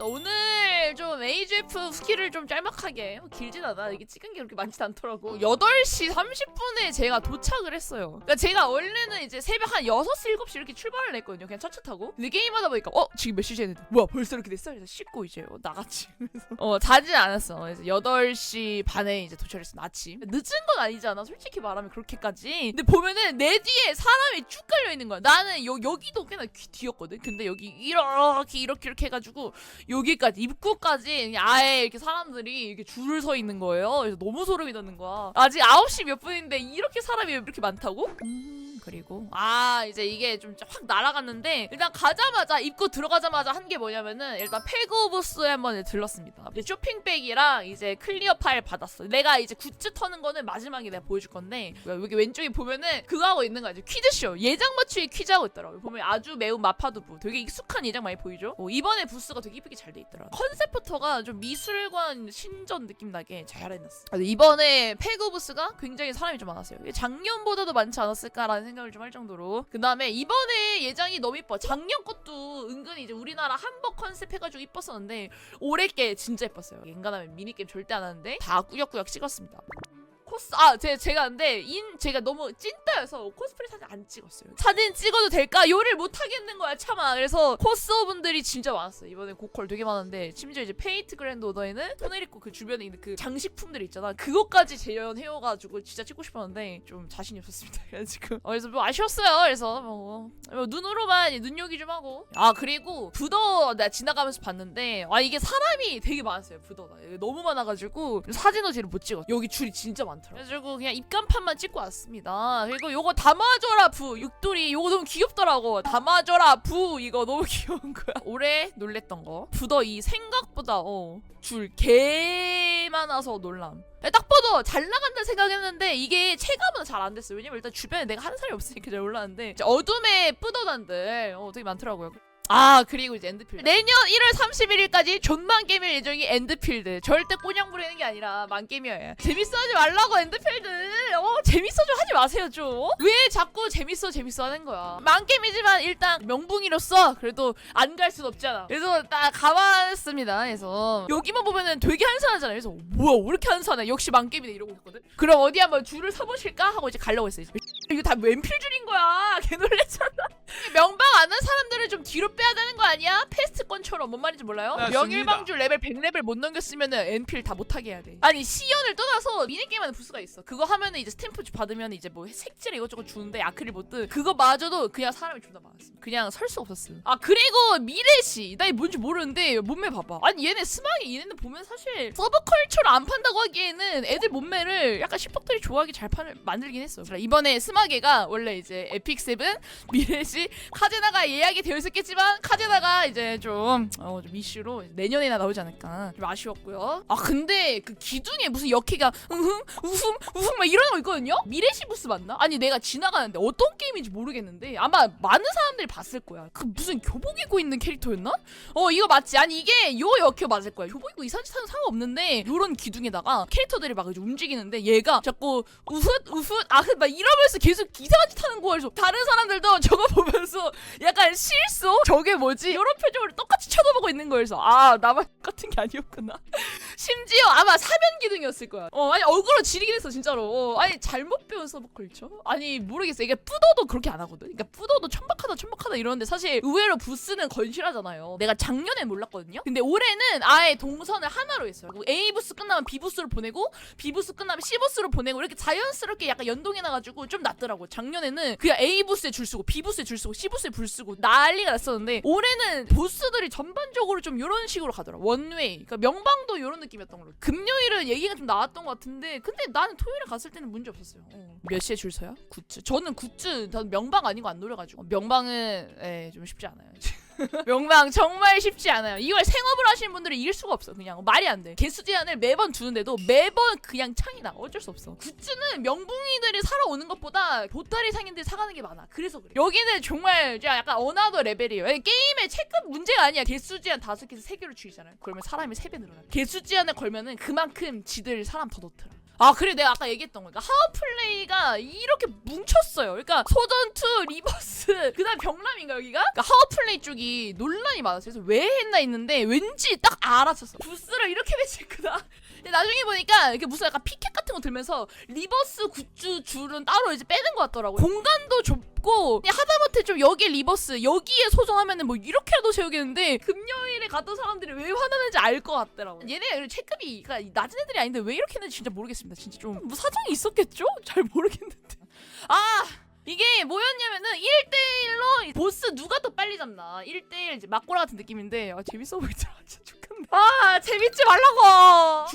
오늘 좀 AGF 스킬을 좀 짤막하게. 뭐 길진 않아. 이게 찍은 게 그렇게 많진 않더라고. 8시 30분에 제가 도착을 했어요. 그러니까 제가 원래는 이제 새벽 한 6시 7시 이렇게 출발을 했거든요. 그냥 차차 타고. 근데 게임하다 보니까 어? 지금 몇 시지 했는데? 뭐야 벌써 이렇게 됐어? 그래서 씻고 이제 어, 나갔지 그래서. 어 자진 않았어. 그래서 8시 반에 이제 도착했어 아침. 늦은 건 아니잖아 솔직히 말하면 그렇게까지. 근데 보면은 내 뒤에 사람이 쭉 깔려 있는 거야. 나는 여, 여기도 꽤나 귀 뒤였거든? 근데 여기 이렇게 이렇게 이렇게 해가지고 여기까지 입구까지 그냥 아예 이렇게 사람들이 이렇게 줄을 서 있는 거예요. 그래서 너무 소름이 돋는 거야. 아직 9시 몇 분인데 이렇게 사람이 왜 이렇게 많다고? 음, 그리고 아 이제 이게 좀 확 날아갔는데 일단 가자마자 입구 들어가자마자 한 게 뭐냐면은 일단 페그부스에 한번 들렀습니다. 쇼핑백이랑 이제 클리어 파일 받았어. 내가 이제 굿즈 터는 거는 마지막에 내가 보여줄 건데 여기 왼쪽에 보면은 그거 하고 있는 거 알죠? 퀴즈쇼 예장 맞추기 퀴즈 하고 있더라고. 보면 아주 매운 마파두부 되게 익숙한 예장 많이 보이죠? 어, 이번에 부스가 되게 이쁘게 잘 돼 있더라. 컨셉부터가 좀 미술관 신전 느낌 나게 잘 해놨어. 아, 이번에 페그 부스가 굉장히 사람이 좀 많았어요. 작년보다도 많지 않았을까라는 생각 을 좀 할 정도로. 그 다음에 이번에 예장이 너무 이뻐. 작년 것도 은근히 이제 우리나라 한복 컨셉 해가지고 이뻤었는데 올해 게 진짜 예뻤어요. 인간하면 미니게임 절대 안 하는데 다 꾸역꾸역 찍었습니다. 코스 아 제, 제가 근데 인 제가 너무 찐따여서 코스프레 사진 안 찍었어요. 사진 찍어도 될까? 요리를 못 하겠는 거야 차마. 그래서 코스어분들이 진짜 많았어요. 이번에 고퀄 되게 많은데 심지어 이제 페이트 그랜드 오더에는 손을 입고 그 주변에 있는 그 장식품들 있잖아. 그것까지 재현해와가지고 진짜 찍고 싶었는데 좀 자신이 없었습니다. 그래가지고 어, 그래서 뭐 아쉬웠어요. 그래서 뭐, 뭐 눈으로만 눈요기 좀 하고 아 그리고 부더 내가 지나가면서 봤는데 아 이게 사람이 되게 많았어요. 부더가 너무 많아가지고 사진도 제를 못 찍어. 여기 줄이 진짜 많 더라고. 그래가지고 그냥 입간판만 찍고 왔습니다. 그리고 요거 담아줘라 부 육돌이 요거 너무 귀엽더라고. 담아줘라 부 이거 너무 귀여운 거야. 올해 놀랬던 거 부더 이 생각보다 어줄 개 많아서 놀람. 딱 봐도 잘 나간다 생각했는데 이게 체감은 잘 안 됐어요. 왜냐면 일단 주변에 내가 하는 사람이 없으니까 잘 몰랐는데 어둠의 뿌더단들 어, 되게 많더라고요. 아 그리고 이제 엔드필드. 내년 1월 31일까지 존만 게임일 예정이 엔드필드. 절대 꼬냥 부리는 게 아니라 만 게임이어야 재밌어하지 말라고 엔드필드. 어 재밌어 좀 하지 마세요 좀 왜 자꾸 재밌어 재밌어 하는 거야? 만 게임이지만 일단 명붕이로서 그래도 안 갈 순 없잖아. 그래서 딱 가봤습니다 그래서. 여기만 보면은 되게 한산하잖아 그래서 뭐야 왜 이렇게 한산해? 역시 만 게임이네 이러고 있거든. 그럼 어디 한번 줄을 서보실까? 하고 이제 가려고 했어요 이거 다 웬필 줄인 거야 개 놀랬잖아 명방 아는 사람들은 좀 뒤로 빼야 되는 거 아니야? 패스트권처럼 뭔 말인지 몰라요? 네, 명일방주 레벨 100레벨 못 넘겼으면 은 엔필 다 못하게 해야 돼. 아니 시연을 떠나서 미니게임하는 부스가 있어. 그거 하면 은 이제 스탬프 받으면 이제 뭐 색칠 이것저것 주는데 아크릴 보트 그거 마저도 그냥 사람이 존나 많았어. 그냥 설 수 없었어. 아 그리고 미래시 나이 뭔지 모르는데 몸매 봐봐. 아니 얘네 스마이 얘네는 보면 사실 서브컬처를 안 판다고 하기에는 애들 몸매를 약간 십덕들이 좋아하게 잘 판을 만들긴 했어. 이번에 스마 게가 원래 이제 에픽 세븐 미래시 카제나가 예약이 되어 있었겠지만 카제나가 이제 좀, 어, 좀 이슈로 내년에나 나오지 않을까 좀 아쉬웠고요. 아 근데 그 기둥에 무슨 역해가 으흥 우흥 우흥 막 이런 거 있거든요. 미래시 부스 맞나? 아니 내가 지나가는데 어떤 게임인지 모르겠는데 아마 많은 사람들이 봤을 거야. 그 무슨 교복 입고 있는 캐릭터였나? 어 이거 맞지? 아니 이게 요 역해 맞을 거야. 교복 입고 이상한 짓 하는 상관없는데 요런 기둥에다가 캐릭터들이 막 이제 움직이는데 얘가 자꾸 우훗 우훗 아흐 막 이러면서 계속 이상한 짓 하는 거야. 그래서 다른 사람들도 저거 보면서 약간 실수? 저게 뭐지? 이런 표정으로 똑같이 쳐다보고 있는 거여서 아 나만 똑같은 게 아니었구나. 심지어 아마 사면 기둥이었을 거야. 어 아니 얼굴로 지리긴 했어 진짜로. 어, 아니 잘못 배운 서브컬처? 아니 모르겠어. 이게 뿌더도 그렇게 안 하거든. 그러니까 뿌더도 천박하다 천박하다 이러는데 사실 의외로 부스는 건실하잖아요. 내가 작년에 몰랐거든요. 근데 올해는 아예 동선을 하나로 했어요. 뭐 A 부스 끝나면 B 부스로 보내고 B 부스 끝나면 C 부스로 보내고 이렇게 자연스럽게 약간 연동해 놔가지고 좀 낫더라고. 작년에는 그냥 A 부스에 줄 쓰고 B 부스에 줄 쓰고 C 부스에 줄 쓰고 난리가 났었는데 올해는 부스들이 전반적으로 좀 이런 식으로 가더라. 원웨이. 그러니까 명방도 이런 느낌 이었던 걸로. 금요일은 얘기가 좀 나왔던 것 같은데 근데 나는 토요일에 갔을 때는 문제 없었어요. 어. 몇 시에 줄 서요? 굿즈. 저는 굿즈 저는 명방 아니고 안 노려가지고 명방은 예, 좀 쉽지 않아요. 명방 정말 쉽지 않아요. 이걸 생업을 하시는 분들은 이길 수가 없어. 그냥 말이 안 돼. 개수 제한을 매번 두는데도 매번 그냥 창이다. 어쩔 수 없어. 굿즈는 명붕이들이 사러 오는 것보다 보따리 상인들이 사가는 게 많아. 그래서 그래. 여기는 정말 약간 어나더 레벨이에요. 게임의 체급 문제가 아니야. 개수 제한 다섯 개에서 세 개로 줄이잖아요. 그러면 사람이 세 배 늘어나. 개수 제한을 걸면은 그만큼 지들 사람 더 넣더라. 아 그래 내가 아까 얘기했던 거니까 하우플레이가 이렇게 뭉쳤어요. 그러니까 소전투 리버스 그 다음 병남인가 여기가? 그러니까 하우플레이 쪽이 논란이 많았어요. 그래서 왜 했나 했는데 왠지 딱 알아챘어. 부스를 이렇게 배치했구나. 나중에 보니까 이게 무슨 약간 피켓 같은 거 들면서 리버스 굿즈 줄은 따로 이제 빼는 것 같더라고. 공간도 좁고 하다못해 좀 여기에 리버스 여기에 소정하면은 뭐 이렇게라도 채우겠는데 금요일에 갔던 사람들이 왜 화나는지 알 것 같더라고. 얘네 체급이 그러니까 낮은 애들이 아닌데 왜 이렇게 했는지 진짜 모르겠습니다. 진짜 좀 뭐 사정이 있었겠죠? 잘 모르겠는데. 아 이게 뭐였냐면은 1대1로 보스 누가 더 빨리 잡나 1대1 이제 막고라 같은 느낌인데 아 재밌어 보이더라 진짜 좋겠네 아 재밌지 말라고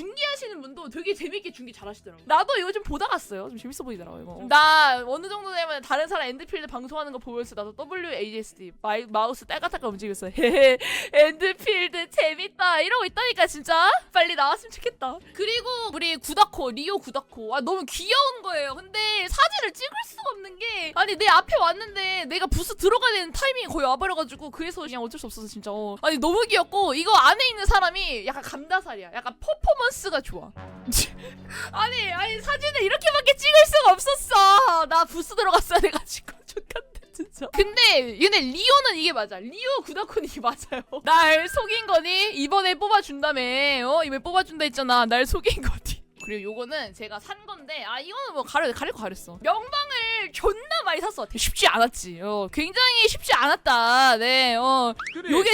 되게 재밌게 중계 잘하시더라고요. 나도 이거 좀 보다 갔어요. 좀 재밌어 보이더라고 이거. 나 어느 정도 되면 다른 사람 엔드필드 방송하는 거 보면서 나도 WASD 마이, 마우스 딸깍딸깍 움직였어 헤헤 엔드필드 재밌다 이러고 있다니까 진짜? 빨리 나왔으면 좋겠다. 그리고 우리 구다코 리오 구다코. 아 너무 귀여운 거예요. 근데 사진을 찍을 수가 없는 게 아니 내 앞에 왔는데 내가 부스 들어가야 되는 타이밍이 거의 와버려가지고 그래서 그냥 어쩔 수 없어서 진짜. 어. 아니 너무 귀엽고 이거 안에 있는 사람이 약간 감다살이야. 약간 퍼포먼스가 좋아 아니 아니 사진을 이렇게밖에 찍을 수가 없었어. 나 부스 들어갔어야 돼가지고 좋겠네 진짜. 근데 얘네 리오는 이게 맞아. 리오 구다코는 이게 맞아요. 날 속인 거니? 이번에 뽑아준다며. 어? 이번에 뽑아준다 했잖아. 날 속인 거니? 그리고 요거는 제가 산 건데 아 이거는 뭐 가려 가릴 거 가렸어. 명방을 존나 많이 샀어 쉽지 않았지 어 굉장히 쉽지 않았다 네 어 그래, 요게.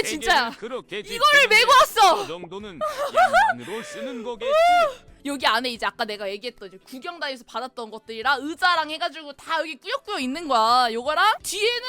그렇게 이거를 메고 왔어 그 정도는 양만으로 쓰는 거겠지. 여기 안에 이제 아까 내가 얘기했던 이제 구경다에서 받았던 것들이랑 의자랑 해가지고 다 여기 꾸역꾸역 있는 거야. 요거랑 뒤에는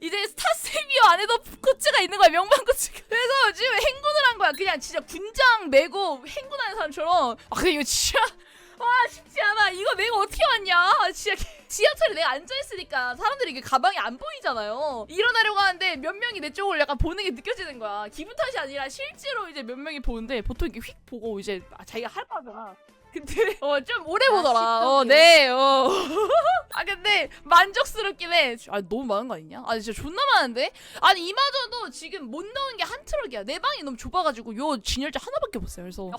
이제 스타세비어 안에도 굿즈가 있는 거야. 명반 굿즈가. 그래서 지금 행군을 한 거야. 그냥 진짜 군장 메고 행군하는 사람처럼. 아 근데 이거 진짜 와 쉽지 않아. 이거 내가 어떻게 왔냐? 아, 진짜 지하철에 내가 앉아있으니까 사람들이 이게 가방이 안 보이잖아요. 일어나려고 하는데 몇 명이 내 쪽을 약간 보는 게 느껴지는 거야. 기분 탓이 아니라 실제로 이제 몇 명이 보는데 보통 이렇게 휙 보고 이제 아, 자기가 할 거잖아. 근데 어 좀 오래 보더라. 어, 네. 어. 아 근데 만족스럽긴 해. 아 너무 많은 거 아니냐? 아 진짜 존나 많은데? 아니 이마저도 지금 못 넣은 게 한 트럭이야. 내 방이 너무 좁아가지고 요 진열자 하나밖에 없어요. 그래서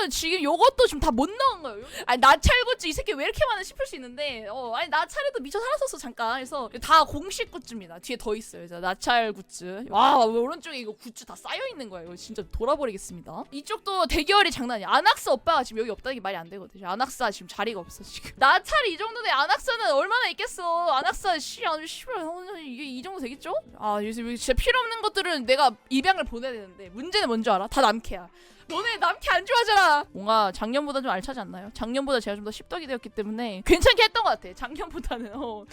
헝로 지금 요것도 지금 다못 넣은 거예요. 아니 나찰 굿즈 이 새끼 왜 이렇게 많아 싶을 수 있는데 어 아니 나찰에도 미쳐 살았었어 잠깐. 그래서 다 공식 굿즈입니다. 뒤에 더 있어요. 그래서 나찰 굿즈. 와 오른쪽에 이거 굿즈 다 쌓여 있는 거예요. 이거 진짜 돌아버리겠습니다. 이쪽도 대결이 장난이야. 아낙스 오빠가 지금 여기 없다는 게 말이 안 되거든. 아낙스가 지금 자리가 없어 지금. 나찰이 이 정도인데 아낙스는 얼마나 있겠어. 아낙스 씨 아주 씨발 이게 이 정도 되겠죠? 아 요새 진짜 필요 없는 것들은 내가 입양을 보내야 되는데 문제는 뭔지 알아? 다 남캐야. 너네 남캐 안 좋아하잖아. 뭔가 작년보다 좀 알차지 않나요? 작년보다 제가 좀 더 십덕이 되었기 때문에 괜찮게 했던 것 같아. 작년보다는 어.